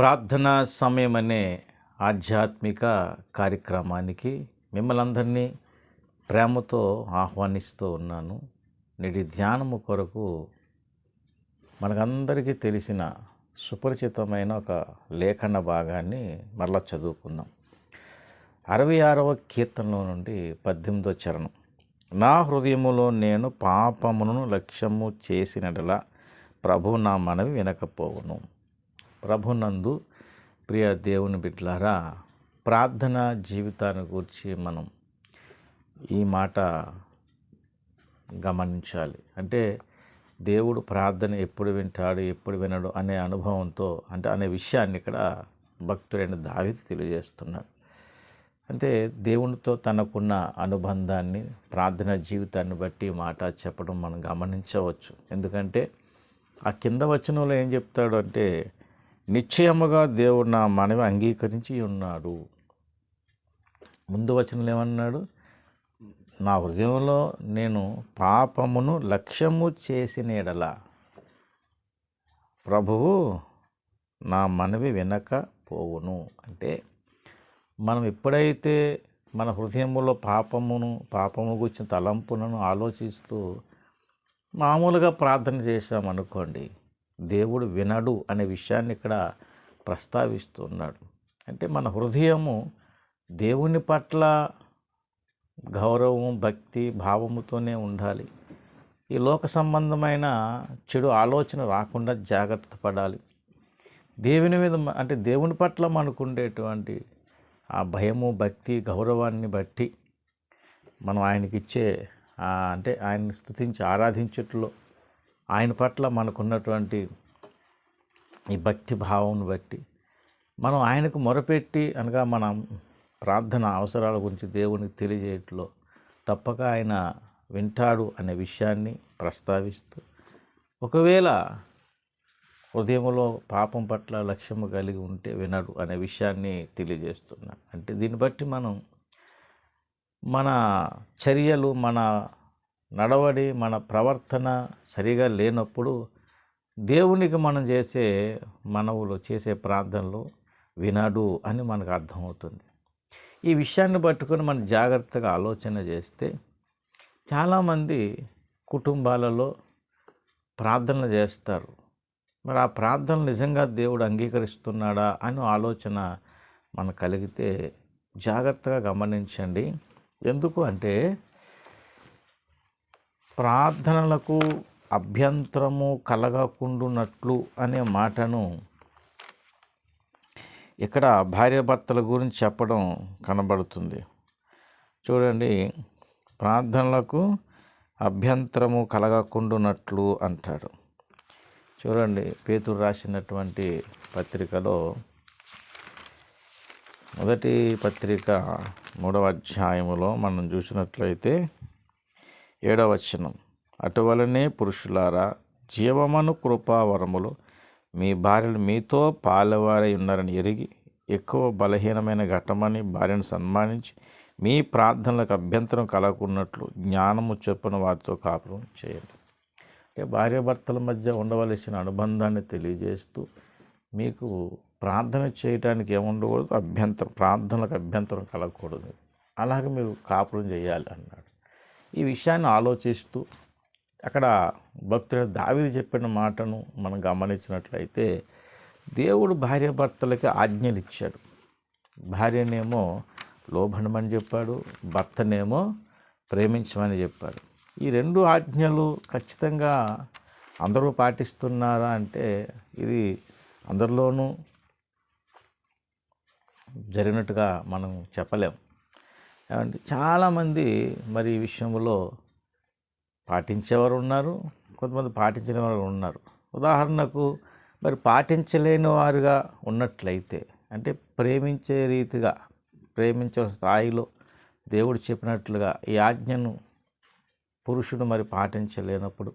ప్రార్థనా సమయం అనే ఆధ్యాత్మిక కార్యక్రమానికి మిమ్మల్ని అందరినీ ప్రేమతో ఆహ్వానిస్తూ ఉన్నాను. నేటి ధ్యానము కొరకు మనకందరికీ తెలిసిన సుపరిచితమైన ఒక లేఖన భాగాన్ని మరలా చదువుకుందాం. అరవై ఆరవ కీర్తనలో నుండి పద్దెనిమిదో చరణం. నా హృదయములో నేను పాపమును లక్ష్యము చేసినట్లా ప్రభు నా మనవి వినకపోవును. ప్రభునందు ప్రియ దేవుని బిడ్డలారా ప్రార్థన జీవితాన్ని గురించి మనం ఈ మాట గమనించాలి. అంటే దేవుడు ప్రార్థన ఎప్పుడు వింటాడు ఎప్పుడు వినడు అనే అనుభవంతో అంటే అనే విషయాన్ని ఇక్కడ భక్తుడైన దావితి తెలియజేస్తున్నాడు. అంటే దేవునితో తనకున్న అనుబంధాన్ని ప్రార్థన జీవితాన్ని బట్టి మాట చెప్పడం మనం గమనించవచ్చు. ఎందుకంటే ఆ కింద వచనంలో ఏం చెప్తాడు అంటే నిశ్చయముగా దేవుడు నా మనవి అంగీకరించి ఉన్నాడు. ముందు వచనంలో ఏమన్నాడు? నా హృదయంలో నేను పాపమును లక్ష్యము చేసిన ఎడల. ప్రభువు నా మనవి వినకపోవును అంటే మనం ఎప్పుడైతే మన హృదయములో పాపమును పాపము గురించి తలంపులను ఆలోచిస్తూ మామూలుగా ప్రార్థన చేశామనుకోండి దేవుడు వినడు అనే విషయాన్ని ఇక్కడ ప్రస్తావిస్తున్నాడు. అంటే మన హృదయము దేవుని పట్ల గౌరవం భక్తి భావముతోనే ఉండాలి. ఈ లోక సంబంధమైన చెడు ఆలోచన రాకుండా జాగ్రత్త పడాలి. దేవుని మీద అంటే దేవుని పట్ల మనకు ఉండేటువంటి ఆ భయము భక్తి గౌరవాన్ని బట్టి మనం ఆయనకి ఇచ్చే అంటే ఆయన్ని స్తుతించి ఆరాధించట్లో ఆయన పట్ల మనకున్నటువంటి ఈ భక్తి భావం బట్టి మనం ఆయనకు మొరపెట్టి అనగా మనం ప్రార్థన అవసరాల గురించి దేవునికి తెలియజేయట్లో తప్పక ఆయన వింటాడు అనే విషయాన్ని ప్రస్తావిస్తూ ఒకవేళ హృదయంలో పాపం పట్ల లక్ష్యము కలిగి ఉంటే వినడు అనే విషయాన్ని తెలియజేస్తున్నాడు అంటే దీన్ని బట్టి మనం మన చర్యలు మన నడవడి మన ప్రవర్తన సరిగా లేనప్పుడు దేవునికి మనం చేసే మనవులు చేసే ప్రార్థనలు వినడు అని మనకు అర్థమవుతుంది. ఈ విషయాన్ని పట్టుకొని మనం జాగ్రత్తగా ఆలోచన చేస్తే చాలామంది కుటుంబాలలో ప్రార్థనలు చేస్తారు. మరి ఆ ప్రార్థనలు నిజంగా దేవుడు అంగీకరిస్తున్నాడా అని ఆలోచన మనకు కలిగితే జాగ్రత్తగా గమనించండి. ఎందుకు అంటే ప్రార్థనలకు అభ్యంతరము కలగకుండునట్లు అనే మాటను ఇక్కడ భార్యాభర్తల గురించి చెప్పడం కనబడుతుంది. చూడండి ప్రార్థనలకు అభ్యంతరము కలగకుండునట్లు అంటాడు. చూడండి పేతురు రాసినటువంటి పత్రికలో మొదటి పత్రిక మూడవ అధ్యాయములో మనం చూసినట్లయితే ఏడవచనం. అటువలనే పురుషులారా జీవమను కృపావరములు మీ భార్యలు మీతో పాలవారై ఉన్నారని ఎరిగి ఎక్కువ బలహీనమైన ఘట్టమని భార్యను సన్మానించి మీ ప్రార్థనలకు అభ్యంతరం కలగకున్నట్లు జ్ఞానము చొప్పున వారితో కాపురం చేయండి. అంటే భార్యాభర్తల మధ్య ఉండవలసిన అనుబంధాన్ని తెలియజేస్తూ మీకు ప్రార్థన చేయడానికి ఏముండకూడదు అభ్యంతరం ప్రార్థనలకు అభ్యంతరం కలగకూడదు. అలాగే మీరు కాపురం చేయాలి అన్నాడు. ఈ విషయాన్ని ఆలోచిస్తూ అక్కడ భక్తుడు దావిది చెప్పిన మాటను మనం గమనించినట్లయితే దేవుడు భార్యాభర్తలకి ఆజ్ఞలు ఇచ్చాడు భార్యనేమో లోభనమని చెప్పాడు భర్తనేమో ప్రేమించమని చెప్పాడు. ఈ రెండు ఆజ్ఞలు ఖచ్చితంగా అందరూ పాటిస్తున్నారా అంటే ఇది అందరిలోనూ జరిగినట్టుగా మనం చెప్పలేం. ఏమంటే చాలామంది మరి ఈ విషయంలో పాటించేవారు ఉన్నారు కొంతమంది పాటించని వారు ఉన్నారు. ఉదాహరణకు మరి పాటించలేని వారుగా ఉన్నట్లయితే అంటే ప్రేమించే రీతిగా ప్రేమించే స్థాయిలో దేవుడు చెప్పినట్లుగా ఈ ఆజ్ఞను పురుషుడు మరి పాటించలేనప్పుడు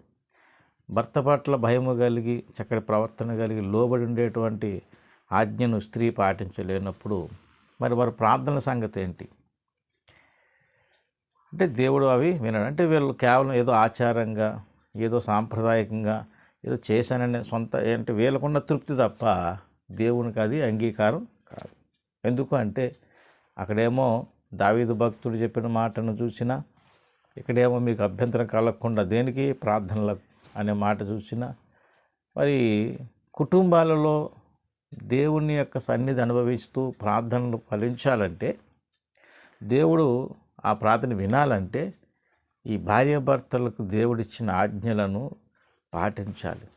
భర్త పట్ల భయము కలిగి చక్కటి ప్రవర్తన కలిగి లోబడి ఉండేటువంటి ఆజ్ఞను స్త్రీ పాటించలేనప్పుడు మరి వారి ప్రార్థన సంగతి ఏంటి? అంటే దేవుడు అవి వినడు. అంటే వీళ్ళు కేవలం ఏదో ఆచారంగా ఏదో సాంప్రదాయకంగా ఏదో చేశాననే సొంత ఏంటి వీళ్ళకున్న తృప్తి తప్ప దేవునికి అది అంగీకారం కాదు. ఎందుకు అంటే అక్కడేమో దావీదు భక్తుడు చెప్పిన మాటను చూసినా ఇక్కడేమో మీకు అభ్యంతరం కలగకుండా దేనికి ప్రార్థనలకు అనే మాట చూసినా మరి కుటుంబాలలో దేవుని యొక్క సన్నిధి అనుభవిస్తూ ప్రార్థనలు ఫలించాలంటే దేవుడు ఆ ప్రార్థన వినాలంటే ఈ భార్యాభర్తలకు దేవుడిచ్చిన ఆజ్ఞలను పాటించాలి.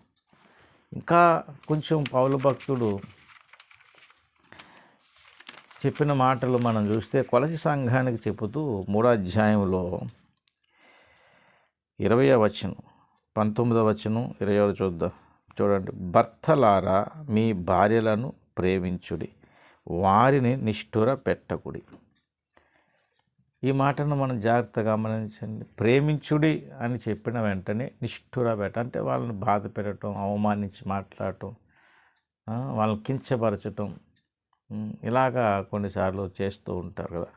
ఇంకా కొంచెం పౌలు భక్తుడు చెప్పిన మాటలు మనం చూస్తే కొలసి సంఘానికి చెబుతూ మూడో అధ్యాయంలో ఇరవై వచనం పంతొమ్మిదో వచనం ఇరవై చూద్దాం చూడండి. భర్తలారా మీ భార్యలను ప్రేమించుడి వారిని నిష్ఠుర పెట్టకుడి ఈ మాటను మనం జాగ్రత్తగా గమనించండి. ప్రేమించుడి అని చెప్పిన వెంటనే నిష్ఠుర పెట్ట అంటే వాళ్ళని బాధ పెట్టడం అవమానించి మాట్లాడటం వాళ్ళని కించపరచటం ఇలాగా కొన్నిసార్లు చేస్తూ ఉంటారు కదా.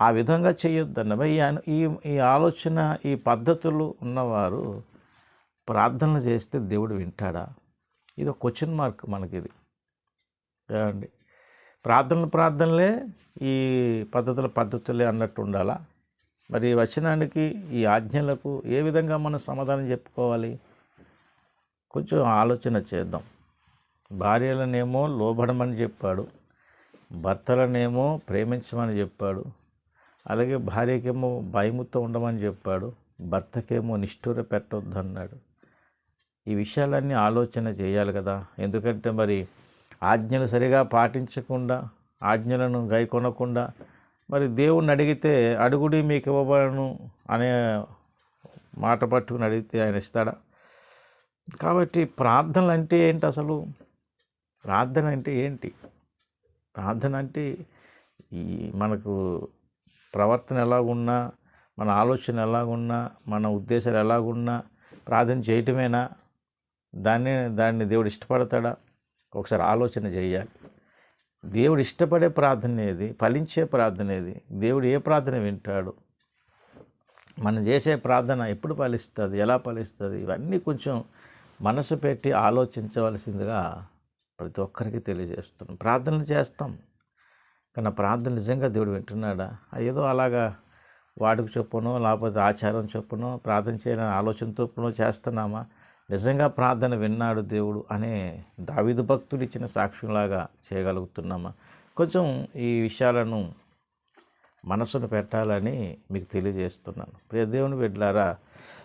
ఆ విధంగా చేయొద్దన్న ఈ ఈ ఆలోచన ఈ పద్ధతులు ఉన్నవారు ప్రార్థనలు చేస్తే దేవుడు వింటాడా? ఇది ఒక క్వశ్చన్ మార్క్ మనకి ఇది ఏమండి? ప్రార్థనలు ప్రార్థనలే ఈ పద్ధతుల పద్ధతులే అన్నట్టు ఉండాలా? మరి వచనానికి ఈ ఆజ్ఞలకు ఏ విధంగా మనం సమాధానం చెప్పుకోవాలి? కొంచెం ఆలోచన చేద్దాం. భార్యలనేమో లోబడమని చెప్పాడు భర్తలనేమో ప్రేమించమని చెప్పాడు అలాగే భార్యకేమో భయముతో ఉండమని చెప్పాడు భర్తకేమో నిష్ఠూర పెట్టొద్దు అన్నాడు ఈ విషయాలన్నీ ఆలోచన చేయాలి కదా. ఎందుకంటే మరి ఆజ్ఞలు సరిగా పాటించకుండా ఆజ్ఞలను గైకొనకుండా మరి దేవుణ్ణి అడిగితే అడుగుడి మీకు ఇవ్వబడను అనే మాట పట్టుకుని అడిగితే ఆయన ఇస్తాడా? కాబట్టి ప్రార్థనలు అంటే ఏంటి అసలు? ప్రార్థన అంటే ఏంటి? ప్రార్థన అంటే ఈ మనకు ప్రవర్తన ఎలాగున్నా మన ఆలోచన ఎలాగున్నా మన ఉద్దేశాలు ఎలాగున్నా ప్రార్థన చేయటమేనా? దాన్ని దాన్ని దేవుడు ఇష్టపడతాడా? ఒకసారి ఆలోచన చేయాలి. దేవుడు ఇష్టపడే ప్రార్థన ఏది? ఫలించే ప్రార్థన ఏది? దేవుడు ఏ ప్రార్థన వింటాడు? మనం చేసే ప్రార్థన ఎప్పుడు ఫలిస్తుంది? ఎలా ఫలిస్తుంది? ఇవన్నీ కొంచెం మనసు పెట్టి ఆలోచించవలసిందిగా ప్రతి ఒక్కరికి తెలియజేస్తున్నాం. ప్రార్థనలు చేస్తాం. కానీ ఆ ప్రార్థన నిజంగా దేవుడు వింటున్నాడా? ఏదో అలాగా వాడికి చొప్పునో లేకపోతే ఆచారం చొప్పునో ప్రార్థన చేయాలని ఆలోచన చొప్పునో చేస్తున్నామా? నిజంగా ప్రార్థన విన్నాడు దేవుడు అనే దావిదు భక్తుడు ఇచ్చిన సాక్ష్యంలాగా చేయగలుగుతున్నామా? కొంచెం ఈ విషయాలను మనసును పెట్టాలని మీకు తెలియజేస్తున్నాను. ప్రియ దేవుని బిడ్డలారా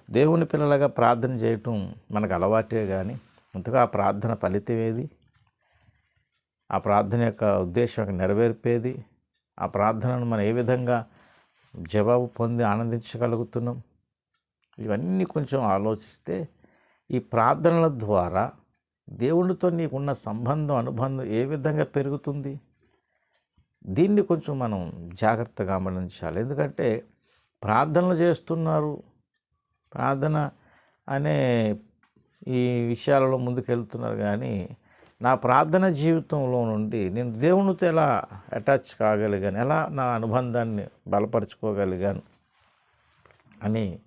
దేవుని పిల్లలుగా ప్రార్థన చేయటం మనకు అలవాటే కానీ అంతగా ఆ ప్రార్థన ఫలితం ఏది? ఆ ప్రార్థన యొక్క ఉద్దేశం నెరవేర్పేది ఆ ప్రార్థనను మనం ఏ విధంగా జవాబు పొంది ఆనందించగలుగుతున్నాం? ఇవన్నీ కొంచెం ఆలోచిస్తే ఈ ప్రార్థనల ద్వారా దేవునితో నీకున్న సంబంధం అనుబంధం ఏ విధంగా పెరుగుతుంది? దీన్ని కొంచెం మనం జాగ్రత్తగా గమనించాలి. ఎందుకంటే ప్రార్థనలు చేస్తున్నారు. ప్రార్థన అనే ఈ విషయాలలో ముందుకెళ్తున్నారు కానీ నా ప్రార్థన జీవితంలో నుండి నేను దేవునితో ఎలా అటాచ్ కాగలిగాను? ఎలా నా అనుబంధాన్ని బలపరుచుకోగలిగాను? అని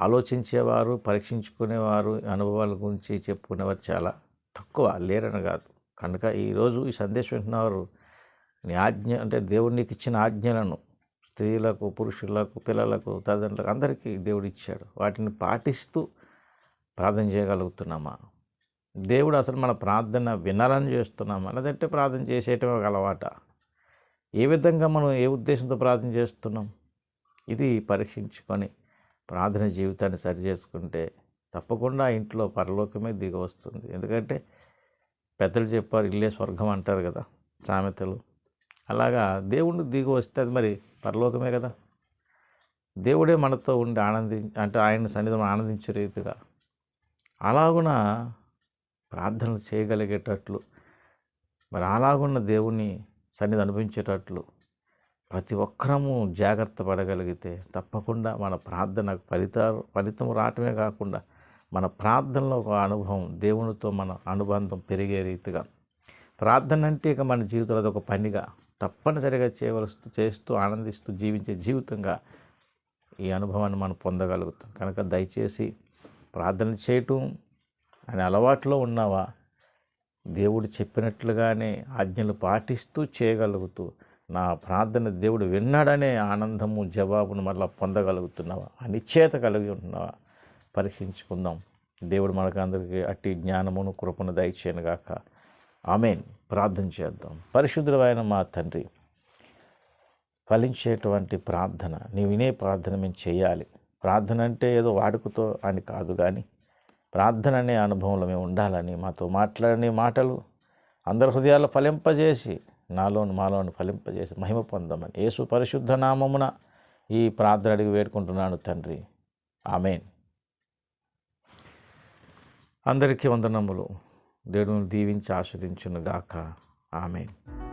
ఆలోచించేవారు పరీక్షించుకునేవారు అనుభవాల గురించి చెప్పుకునేవారు చాలా తక్కువ లేరని కాదు. కనుక ఈరోజు ఈ సందేశం వింటున్నవారు నీ ఆజ్ఞ అంటే దేవుడు నీకు ఇచ్చిన ఆజ్ఞలను స్త్రీలకు పురుషులకు పిల్లలకు తల్లిదండ్రులకు అందరికీ దేవుడు ఇచ్చాడు. వాటిని పాటిస్తూ ప్రార్థన చేయగలుగుతున్నామా? దేవుడు అసలు మన ప్రార్థన వినాలని చేస్తున్నామా? లేదంటే ప్రార్థన చేసేయటం ఒక అలవాట? ఏ విధంగా మనం ఏ ఉద్దేశంతో ప్రార్థన చేస్తున్నాం? ఇది పరీక్షించుకొని ప్రార్థన జీవితాన్ని సరి చేసుకుంటే తప్పకుండా ఇంట్లో పరలోకమే దిగి వస్తుంది. ఎందుకంటే పెద్దలు చెప్పారు ఇల్లే స్వర్గం అంటారు కదా సామెతలు. అలాగా దేవుడు దిగి వస్తే అది మరి పరలోకమే కదా. దేవుడే మనతో ఉండి ఆనంది అంటే ఆయన సన్నిధిని ఆనందించే రీతిగా అలాగున ప్రార్థనలు చేయగలిగేటట్లు మరి అలాగున్న దేవుని సన్నిధి అనిపించేటట్లు ప్రతి ఒక్కరము జాగ్రత్త పడగలిగితే తప్పకుండా మన ప్రార్థన ఫలిత ఫలితం రావటమే కాకుండా మన ప్రార్థనలో ఒక అనుభవం దేవునితో మన అనుబంధం పెరిగే రీతిగా. ప్రార్థన అంటే ఇక మన జీవితంలో ఒక పనిగా తప్పనిసరిగా చేయవలసి చేస్తూ ఆనందిస్తూ జీవించే జీవితంగా ఈ అనుభవాన్ని మనం పొందగలుగుతాం. కనుక దయచేసి ప్రార్థన చేయటం అనే అలవాట్లో ఉన్నావా? దేవుడు చెప్పినట్లుగానే ఆజ్ఞలు పాటిస్తూ చేయగలుగుతూ నా ప్రార్థన దేవుడు విన్నాడనే ఆనందము జవాబును మళ్ళీ పొందగలుగుతున్నావా? అనిశ్చేత కలిగి ఉంటున్నావా? పరీక్షించుకుందాం. దేవుడు మనకు అందరికీ అట్టి జ్ఞానమును కృపను దయచేయను గాక. ఆమెన్. ప్రార్థన చేద్దాం. పరిశుద్ధమైన మా తండ్రి ఫలించేటువంటి ప్రార్థన నీ వినే ప్రార్థన మేము చేయాలి. ప్రార్థన అంటే ఏదో వాడుకతో అని కాదు కానీ ప్రార్థన అనే అనుభవంలో మేము ఉండాలని మాతో మాట్లాడని మాటలు అందరి హృదయాల్లో ఫలింపజేసి నాలోను మాలోను ఫలింపజేసి మహిమ పొందమని. యేసు పరిశుద్ధ నామమున ఈ ప్రార్థన అడిగి వేడుకుంటున్నాను తండ్రి. ఆమెన్. అందరికీ వందనములు. దేవుని దీవించి ఆస్వాదించును గాక ఆమెన్.